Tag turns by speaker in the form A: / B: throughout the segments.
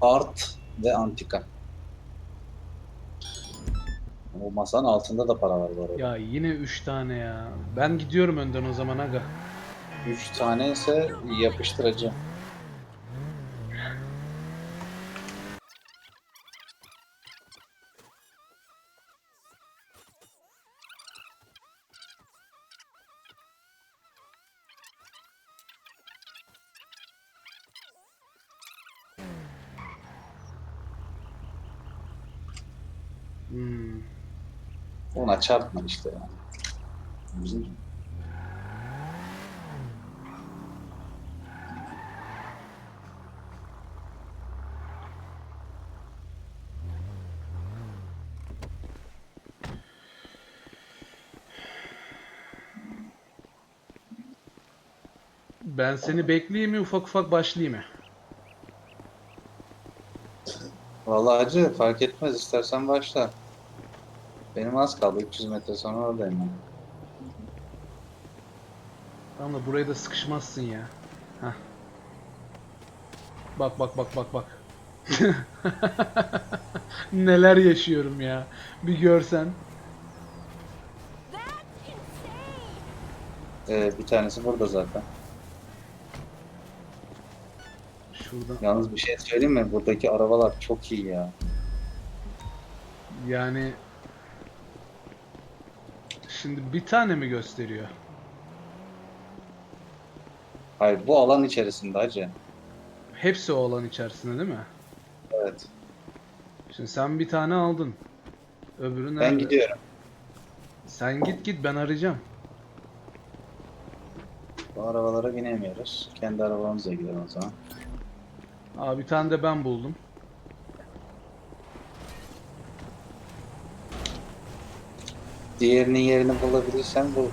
A: Art ve antika. O masanın altında da para var bu arada.
B: Ya yine 3 tane ya. Ben gidiyorum önden o zaman aga.
A: 3 tane ise yapıştırıcı.
B: Hmm.
A: Ona çarpma işte yani. Bizim
B: Ben seni bekleyeyim mi ufak ufak başlayayım mı?
A: Vallahi acı fark etmez istersen başla. Benim az kaldı 300 metre sonra oradayım ben.
B: Tamam da buraya da sıkışmazsın ya. Heh. Bak bak bak bak bak. Neler yaşıyorum ya. Bir görsen.
A: Ee, bir tanesi burada zaten.
B: Şuradan.
A: Yalnız bir şey söyleyeyim mi? Buradaki arabalar çok iyi ya.
B: Yani Şimdi bir tane mi gösteriyor?
A: Hayır bu alan içerisinde hacı.
B: Hepsi o alan içerisinde değil mi?
A: Evet.
B: Şimdi sen bir tane aldın. Öbürü nerede?
A: Ben gidiyorum.
B: Sen git git ben arayacağım.
A: Bu arabalara binemiyoruz. Kendi arabamıza gidelim o zaman.
B: Aa bir tane de ben buldum.
A: Diğerinin yerini bulabilirsen bul.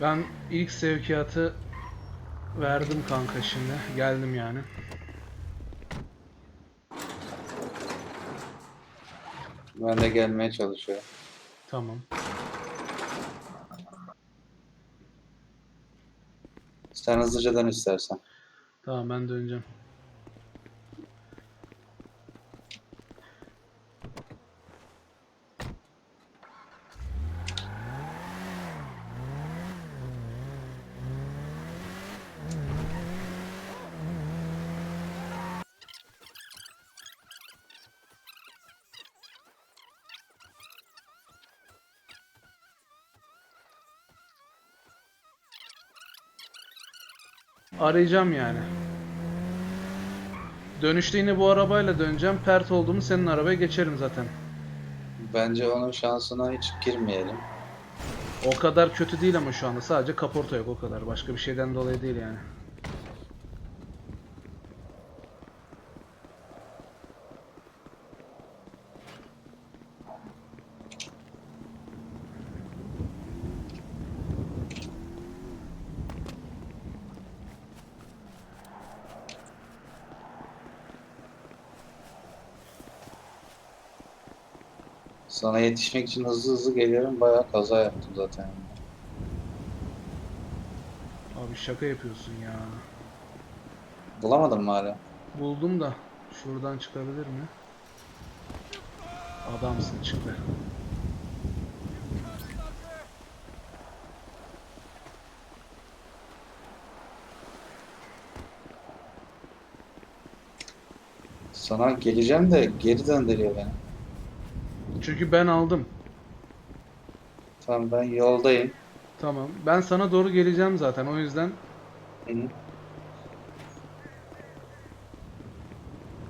B: Ben ilk sevkiyatı verdim kanka şimdi. Geldim yani.
A: Ben de gelmeye çalışıyorum.
B: Tamam.
A: Sen hızlıca dön istersen.
B: Tamam ben döneceğim. Arayacağım yani. Dönüşte yine bu arabayla döneceğim. Pert olduğumu senin arabaya geçerim zaten.
A: Bence onun şansına hiç girmeyelim.
B: O kadar kötü değil ama şu anda. Sadece kaporta yok o kadar. Başka bir şeyden dolayı değil yani.
A: Sana yetişmek için hızlı hızlı geliyorum. Bayağı kaza yaptım zaten.
B: Abi şaka yapıyorsun ya.
A: Bulamadın mı hala?
B: Buldum da şuradan çıkabilir mi? Adamsın çıktı.
A: Sana geleceğim de geri döndürüyor beni.
B: Çünkü ben aldım.
A: Tamam ben yoldayım.
B: Tamam. Ben sana doğru geleceğim zaten. O yüzden
A: Hı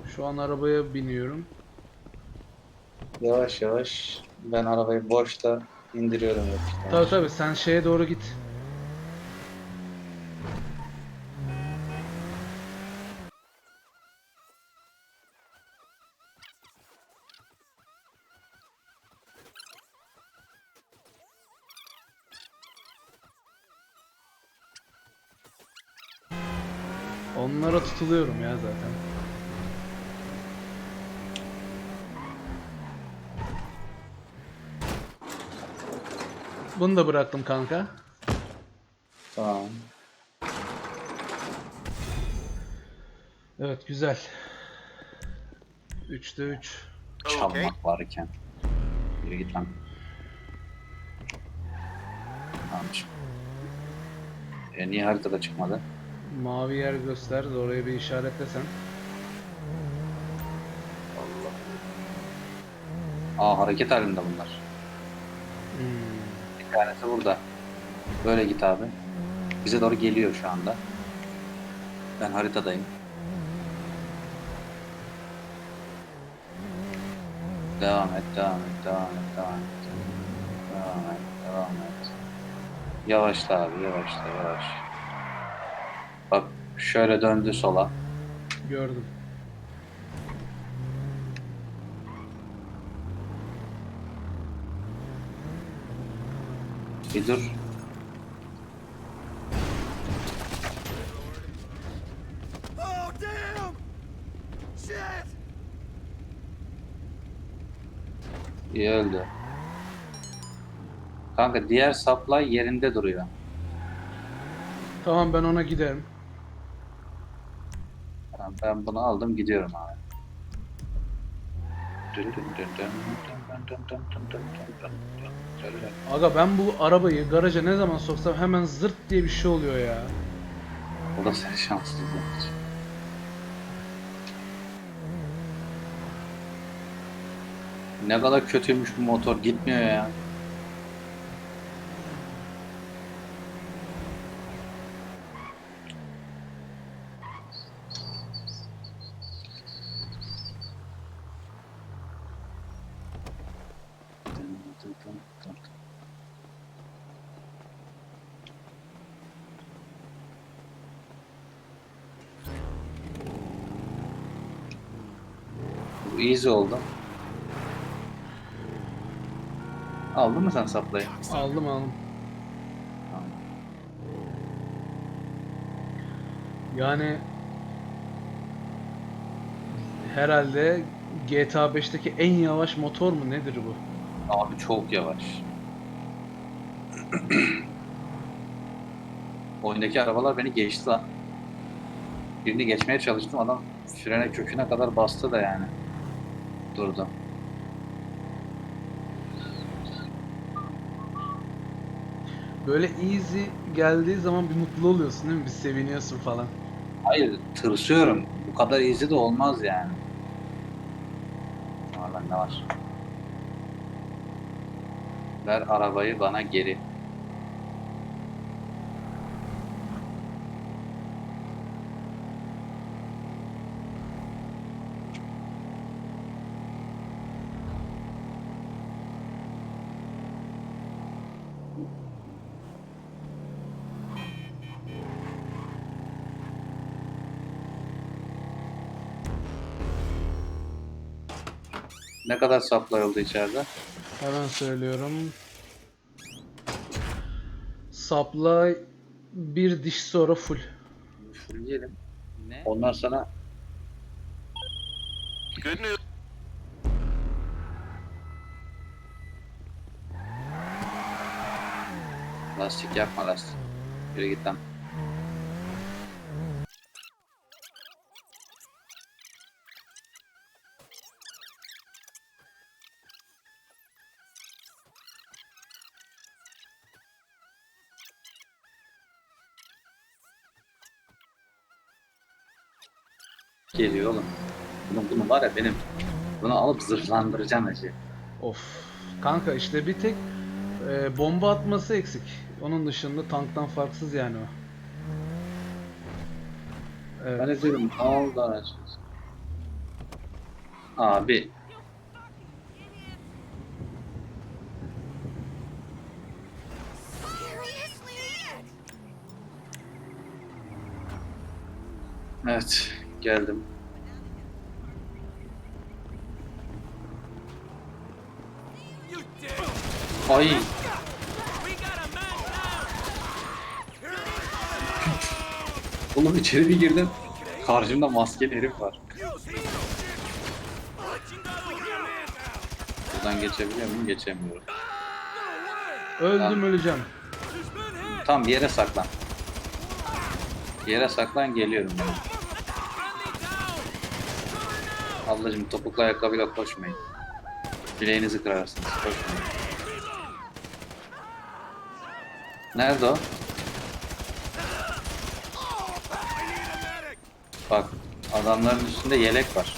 B: şu an arabaya biniyorum.
A: Yavaş yavaş ben arabayı boşta indiriyorum.
B: Tabii tabii sen şeye doğru git. Onlara tutuluyorum ya zaten. Bunu da bıraktım kanka.
C: Tamam.
B: Evet güzel. 3'te 3.
A: Çalmak varken. Yürü git lan. Tamamdır. E, niye haritada çıkmadı?
B: Mavi yer göster. Oraya bir işaretlesen.
A: Aa hareket halinde bunlar.
B: Hmm.
A: Bir tanesi burada. Böyle git abi. Bize doğru geliyor şu anda. Ben haritadayım. Devam et, devam et, devam et, devam et. Devam et, devam et. Yavaşla abi, yavaşla, yavaş. Bak şöyle döndü sola.
B: Gördüm.
A: Bir dur.
D: Oh, damn! Shit!
A: İyi öldü. Kanka diğer supply yerinde duruyor.
B: Tamam ben ona giderim.
A: Ben bunu aldım gidiyorum abi.
B: Aga ben bu arabayı garaja ne zaman soksam hemen zırt diye bir şey oluyor ya.
A: O da senin şanssızlığın için. Ne kadar kötüymüş bu motor gitmiyor ya. Bu easy oldu. Aldın mı sen saplayı?
B: Aldım aldım. Yani herhalde GTA 5'teki en yavaş motor mu nedir bu?
A: Abi çok yavaş. Oyundaki arabalar beni geçti lan. Birini geçmeye çalıştım adam frene köküne kadar bastı da yani. Durdu.
B: Böyle easy geldiği zaman bir mutlu oluyorsun değil mi? Bir seviniyorsun falan.
A: Hayır tırsıyorum. Bu kadar easy de olmaz yani. Ama bende var. Ver arabayı bana geri. Ne kadar supply oldu içeride?
B: Hemen söylüyorum. Supply bir diş sonra full.
A: Fullleyelim. Ne? Ondan sonra
D: Good news.
A: lastik yapma lastik. Yürü git lan. Geliyor oğlum. Bunu, bunu var ya benim. Bunu alıp zırhlandıracağım acı.
B: Of. Kanka işte bir tek e, bomba atması eksik. Onun dışında tanktan farksız yani o. Evet.
A: Ben de diyorum ne oldu anasını? Abi Evet geldim. Ay oğlum içeri bir girdim. Karşımda maskeli herif var. Buradan geçebiliyor muyum? Geçemiyorum.
B: Öldüm öleceğim.
A: Tam yere saklan. Yere saklan geliyorum ben. Ablacım topuklu ayakkabıyla koşmayın. Bileğinizi kırarsınız. Koşmayın. Nerede o? Bak adamların üstünde yelek var.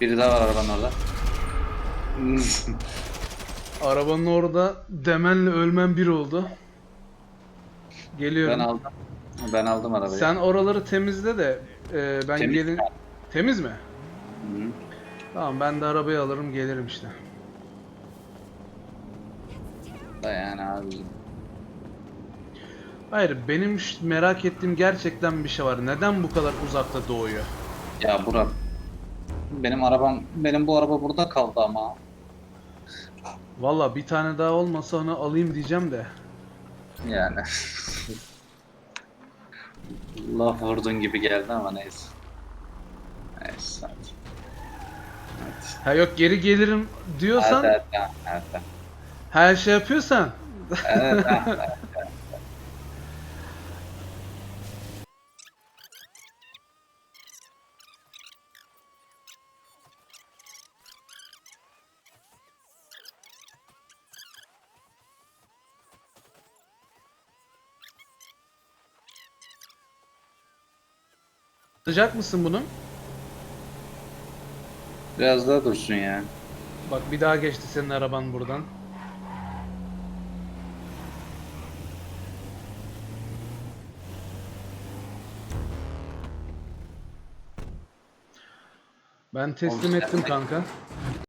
A: Biri daha var arabanın orada.
B: Arabanın orada demenle ölmem bir oldu. Geliyorum.
A: ben aldım. Ben aldım arabayı.
B: Sen oraları temizle de e, ben
A: Temiz
B: gelin...
A: mi?
B: Temiz mi?
A: Hı.
B: Tamam ben de arabayı alırım gelirim işte.
A: Da yani abicim.
B: Hayır benim merak ettiğim gerçekten bir şey var. Neden bu kadar uzakta doğuyor?
A: Ya Burak. Benim arabam, benim bu araba burada kaldı ama.
B: Valla bir tane daha olmasa onu alayım diyeceğim de.
A: Yani. Laf vurdun gibi geldi ama neyse. Neyse hadi. Hadi.
B: Ha yok geri gelirim diyorsan,
A: Evet, evet, evet, evet.
B: her şey yapıyorsan.
A: Evet, evet, evet.
B: Atacak mısın bunu?
A: Biraz daha dursun ya.
B: Bak bir daha geçti senin araban buradan. Ben teslim ettim kanka.